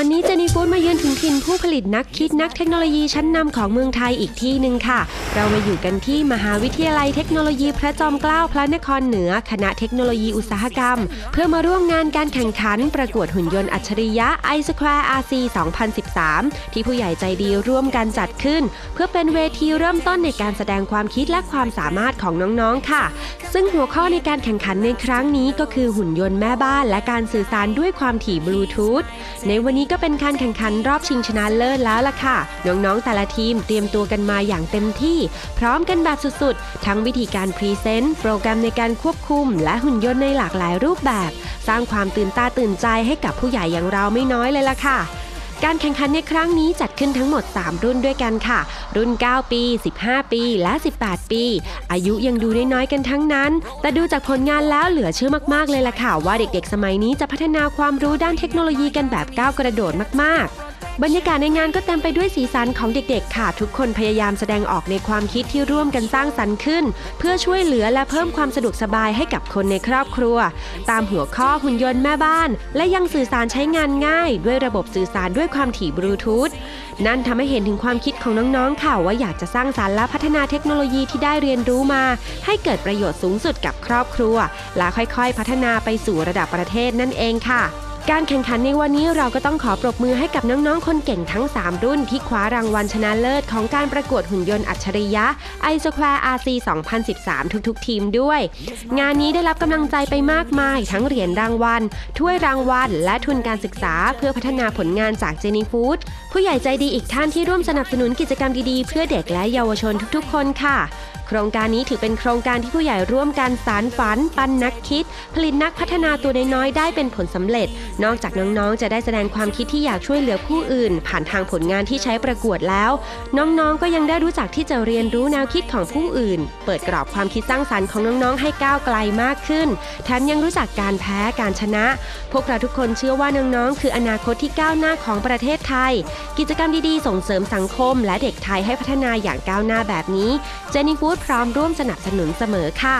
วันนี้เจนี่ฟู้ดมาเยือนถึงถิ่นผู้ผลิตนักคิดนักเทคโนโลยีชั้นนำของเมืองไทยอีกที่หนึ่งค่ะ เรามาอยู่กันที่มหาวิทยาลัยเทคโนโลยีพระจอมเกล้าพระนครเหนือ คณะเทคโนโลยีอุตสาหกรรม เพื่อมาร่วมงานการแข่งขัน ประกวดหุ่นยนต์อัจฉริยะ i Square RC 2013 ที่ผู้ใหญ่ใจดีร่วมกันจัดขึ้น เพื่อเป็นเวทีเริ่มต้นในการแสดงความคิดและความสามารถของน้องๆค่ะซึ่งหัวข้อในการแข่งขันในครั้งนี้ก็คือหุ่นยนต์แม่บ้านและการสื่อสารด้วยความถี่บลูทูธ ในวันนี้ก็เป็นการแข่งขันรอบชิงชนะเลิศแล้วล่ะค่ะ น้องๆแต่ละทีมเตรียมตัวกันมาอย่างเต็มที่ พร้อมกันแบบสุดๆ ทั้งวิธีการพรีเซนต์โปรแกรมในการควบคุม และหุ่นยนต์ในหลากหลายรูปแบบ สร้างความตื่นตาตื่นใจให้กับผู้ใหญ่อย่างเราไม่น้อยเลยล่ะค่ะ การแข่งขันในครั้งนี้จัดขึ้นทั้งหมด 3 รุ่นด้วยกันค่ะ รุ่น 9 ปี 15 ปี และ 18 ปี อายุยังดูน้อยๆกันทั้งนั้น แต่ดูจากผลงานแล้วเหลือเชื่อมากๆเลยล่ะค่ะว่าเด็กๆ สมัยนี้จะพัฒนาความรู้ด้านเทคโนโลยีกันแบบก้าวกระโดดมากๆ บรรยากาศในงานก็เต็มไปด้วยสีสันของเด็กๆ ค่ะ ทุกคนพยายามแสดงออกในความคิดที่ร่วมกันสร้างสรรค์ขึ้น เพื่อช่วยเหลือและเพิ่มความสะดวกสบายให้กับคนในครอบครัว ตามหัวข้อหุ่นยนต์แม่บ้าน และยังสื่อสารใช้งานง่าย ด้วยระบบสื่อสารด้วยความถี่บลูทูธนั่นทำให้เห็นถึงความคิดของน้องๆ ค่ะ ว่าอยากจะสร้างสารรค์และพัฒนาเทคโนโลยีที่ได้เรียนรู้มา ให้เกิดประโยชน์สูงสุดกับครอบครัว และค่อยๆ พัฒนาไปสู่ระดับประเทศนั่นเองค่ะ การแข่งขันในวันนี้เราก็ต้องขอปรบมือให้กับน้องๆ คนเก่งทั้ง 3 รุ่น ที่คว้ารางวัลชนะเลิศของการประกวดหุ่นยนต์อัจฉริยะ i Square RC 2013 ทุกๆ ทีมด้วย งานนี้ได้รับกำลังใจไปมากมาย ทั้งเหรียญรางวัล ถ้วยรางวัล และทุนการศึกษาเพื่อพัฒนาผลงานจากเจนี่ฟู้ดผู้ใหญ่ใจดีอีกท่านที่ร่วมสนับสนุนกิจกรรมดีๆ เพื่อเด็กและเยาวชนทุกๆ คนค่ะ โครงการนี้ถือเป็นโครงการที่ผู้ใหญ่ร่วมกันสารฝัน ปันนักคิด ผลิตนักพัฒนาตัวน้อยๆได้เป็นผลสำเร็จ นอกจากน้องๆ จะได้แสดงความคิดที่อยากช่วยเหลือผู้อื่น ผ่านทางผลงานที่ใช้ประกวดแล้ว น้องๆ ก็ยังได้รู้จักที่จะเรียนรู้แนวคิดของผู้อื่น เปิดกรอบความคิดสร้างสรรค์ของน้องๆ ให้ก้าวไกลมากขึ้น แถมยังรู้จักการแพ้การชนะ พวกเราทุกคนเชื่อว่าน้องๆ คืออนาคตที่ก้าวหน้าของประเทศไทย กิจกรรมดีๆ ส่งเสริมสังคม และเด็กไทยให้พัฒนาอย่างก้าวหน้าแบบนี้เจนี่ฟูดพร้อมร่วมสนับสนุนเสมอค่ะ